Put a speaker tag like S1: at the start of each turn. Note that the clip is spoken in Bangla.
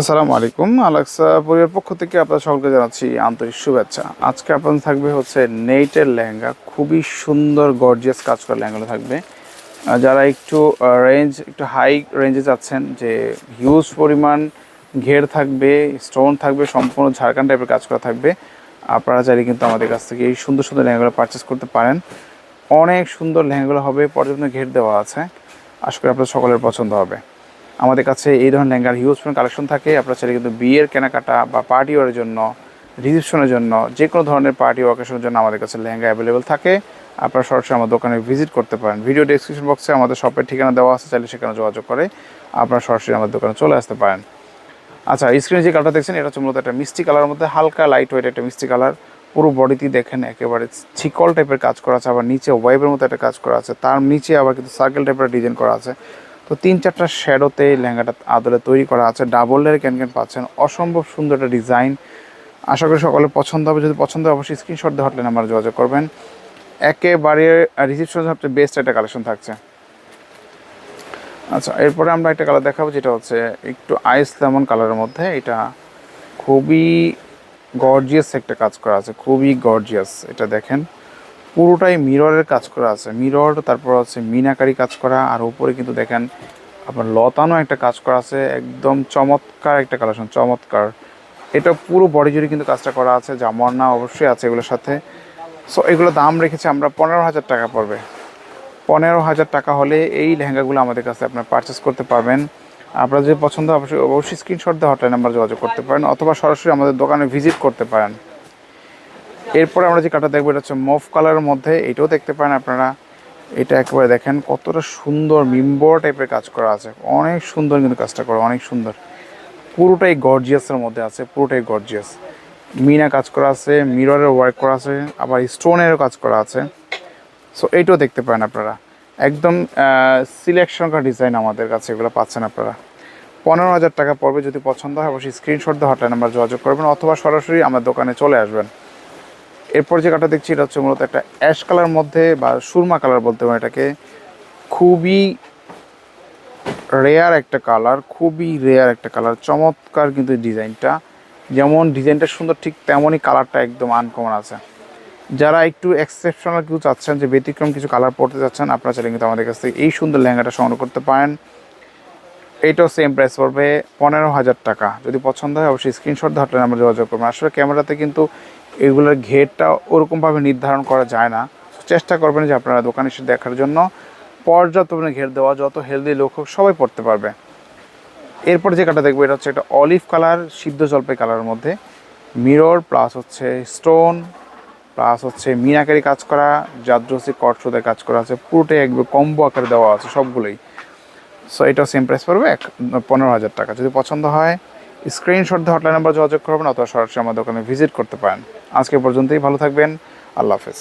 S1: আসসালামু আলাইকুম। আলাক্সা পরিবার পক্ষ থেকে আপনার সকলকে জানাচ্ছি আন্তরিক শুভেচ্ছা। আজকে আপনাদের থাকবে হচ্ছে নেইটের লেহেঙ্গা। খুবই সুন্দর গর্জিয়াস কাজ করা লেহেঙ্গাগুলো থাকবে। যারা একটু রেঞ্জ একটু হাই রেঞ্জে যাচ্ছেন, যে হিউজ পরিমাণ ঘের থাকবে স্টোন থাকবে, সম্পূর্ণ ঝাড়খান্ড টাইপের কাজ করা থাকবে, আপনারা চাইলে কিন্তু আমাদের কাছ থেকে এই সুন্দর সুন্দর লেহেঙ্গাগুলো পারচেস করতে পারেন। অনেক সুন্দর লেহেঙ্গাগুলো হবে, পর্যাপ্ত ঘের দেওয়া আছে। আশা করি আপনার সকলের পছন্দ হবে। আমাদের কাছে এই ধরনের লেহেঙ্গার হিউজ কালেকশন থাকে। আপনারা চাইলে কিন্তু বিয়ের কেনাকাটা বা পার্টি ওয়ারের জন্য রিসেপশনের জন্য যে কোনো ধরনের পার্টি ওকেশনের জন্য আমাদের কাছে লেহেঙ্গা অ্যাভেলেবেল থাকে। আপনারা সরাসরি আমার দোকানে ভিজিট করতে পারেন। ভিডিও ডেসক্রিপশন বক্সে আমাদের শপের ঠিকানা দেওয়া আছে, চাইলে সেখানে যোগাযোগ করে আপনারা সরাসরি আমাদের দোকানে চলে আসতে পারেন। আচ্ছা স্ক্রিনে যে কালারটা দেখছেন, এটা হচ্ছে মূলত একটা মিষ্টি কালারের মধ্যে, হালকা লাইট ওয়েট একটা মিষ্টি কালার পুরো বডিতেই দেখেন একেবারে ছিকল টাইপের কাজ করা আছে, আবার নিচে ওয়াইবের মতো একটা কাজ করা আছে। তার নিচে আবার কিন্তু সার্কেল টাইপের ডিজাইন করা আছে। তো তিন চারটা শ্যাডোতে লেহেঙ্গাটা আদলে তৈরি করা আছে। ডাবল লেয়ার ক্যান ক্যান পাচ্ছেন? অসম্ভব সুন্দর একটা ডিজাইন আশা করি সকলে পছন্দ হবে। যদি পছন্দ হয়, অবশ্যই স্ক্রিনশট দিয়ে হটলাইন আমার যোগাযোগ করবেন। একেবারে রিসিপশন সবচেয়ে বেস্ট একটা কালেকশন থাকছে। আচ্ছা এরপরে আমরা একটা কালার দেখাবো, যেটা হচ্ছে একটু আইস লেমন কালারের মধ্যে। এটা খুবই গর্জিয়াস একটা কাজ করা আছে। খুবই গর্জিয়াস এটা দেখেন। পুরোটাই মিররের কাজ করা আছে। মিরর তারপর হচ্ছে মিনাকারি কাজ করা, আর উপরে কিন্তু দেখেন আপনার লতানো একটা কাজ করা আছে, একদম চমৎকার একটা কালেকশন চমৎকার। এটা পুরো বডি জুড়ে কিন্তু কাজটা করা আছে জামর না অবশ্যই আছে এগুলোর সাথে। সো এগুলো দাম রেখেছি আমরা পনেরো হাজার টাকা পড়বে। পনেরো হাজার টাকা হলে এই লেহেঙ্গাগুলো আমাদের কাছে আপনার পারচেস করতে পারবেন। আপনার যদি পছন্দ অবশ্যই অবশ্যই স্ক্রিনশট দিয়ে হটলাইন নাম্বার যোগাযোগ করতে পারেন, অথবা সরাসরি আমাদের দোকানে ভিজিট করতে পারেন। এরপরে আমরা যে কাটা দেখব, এটা হচ্ছে মফ কালারের মধ্যে। এটাও দেখতে পারেন আপনারা। এটা একেবারে দেখেন, কতটা সুন্দর মিম্বর টাইপের কাজ করা আছে। অনেক সুন্দর কিন্তু কাজটা করা, অনেক সুন্দর। পুরোটাই গর্জিয়াসের মধ্যে আছে, পুরোটাই গর্জিয়াস মিনা কাজ করা আছে মিররের ওয়ার্ক করা আছে, আবার স্টোনেরও কাজ করা আছে। সো এইটাও দেখতে পারেন আপনারা। একদম সিলেকশন করা ডিজাইন আমাদের কাছে, এগুলো পাচ্ছেন আপনারা। পনেরো হাজার টাকা পড়বে, যদি পছন্দ হয়, অবশ্যই স্ক্রিনশট দিয়ে হটলাইন নাম্বার যোগাযোগ করবেন, অথবা সরাসরি আমার দোকানে চলে আসবেন। এরপর যে কাটা দেখছি, এটা হচ্ছে মূলত একটা অ্যাশ কালার মধ্যে বা সুরমা কালার বলতে পারেন এটাকে। খুবই রেয়ার একটা কালার, খুবই রেয়ার একটা কালার, চমৎকার কিন্তু ডিজাইনটা। যেমন ডিজাইনটা সুন্দর, ঠিক তেমনই কালারটা একদম আনকমন আছে। যারা একটু এক্সেপশনাল কিছু চাচ্ছেন, যে ব্যতিক্রম কিছু কালার পড়তে চাচ্ছেন, আপনারা চাইলে কিন্তু আমাদের কাছ থেকে এই সুন্দর লেহেঙ্গাটা সংগ্রহ করতে পারেন। এইটাও সেম প্রাইস পড়বে পনেরো হাজার টাকা। যদি পছন্দ হয়, অবশ্যই স্ক্রিনশট ধরলে আমরা যোগাযোগ করবেন। আসলে ক্যামেরাতে কিন্তু এগুলোর ঘেরটা ওরকমভাবে নির্ধারণ করা যায় না। চেষ্টা করবেন যে আপনারা দোকানে এসে দেখার জন্য। পর্যাপ্ত পরিমাণে ঘের দেওয়া, যত হেলদি লোক হোক, সবাই পড়তে পারবে। এরপর যে কাটা দেখব, এটা হচ্ছে একটা অলিভ কালার সিদ্ধ জলপাই কালারের মধ্যে। মিরর প্লাস হচ্ছে স্টোন প্লাস হচ্ছে মিনাকারি কাজ করা, জাদ্রসি কটসুদের কাজ করা আছে। পুরোটাই একবার কম্বো আকারে দেওয়া আছে সবগুলোই। সো এটাও সেম প্রাইস পড়বে, এক পনেরো হাজার টাকা। যদি পছন্দ হয় স্ক্রিনশট দিয়ে হটলাইন নাম্বার যোগাযোগ করবেন অথবা সরাসরি আমার দোকানে ভিজিট করতে পারেন। আজকে পর্যন্তই, ভালো থাকবেন, আল্লাহ হাফেজ।